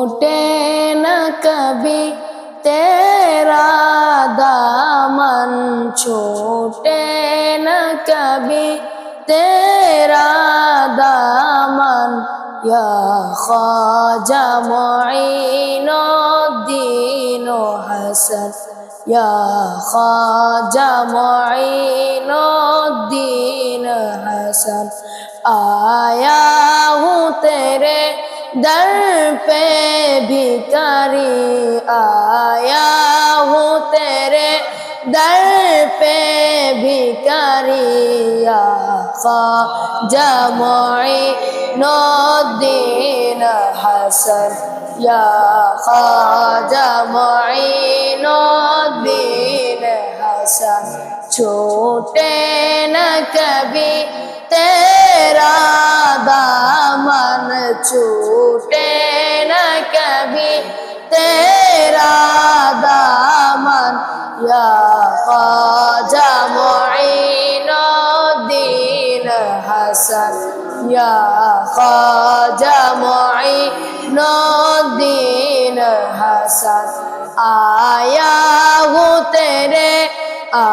टूटे न कभी तेरा दामन छूटे न कभी तेरा दामन या ख्वाजा मुईनुद्दीन हसन या ख्वाजा दीन हसन आया पे भिकारी आया हूँ तेरे दर पे भिकारी आका जमोई नौदीन हसन या खा जमोई नौदीन हसन छोटे न कभी तेरा খাজা মুঈনুদ্দিন হাসান ইয়া খাজা মুঈনুদ্দিন হাসান আয়া হো তেরে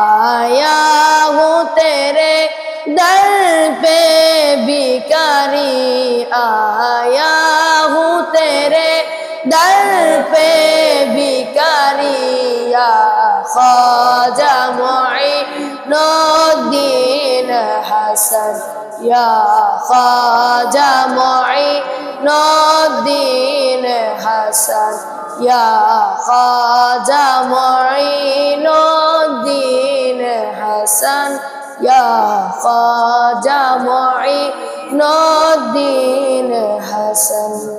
আয়া হো তেরে দর পে বিকারি आया हूँ तेरे दर पे भिकारी خادم عين الدين حسن يا خادم عين الدين حسن يا خادم عين الدين حسن يا خادم عين الدين حسن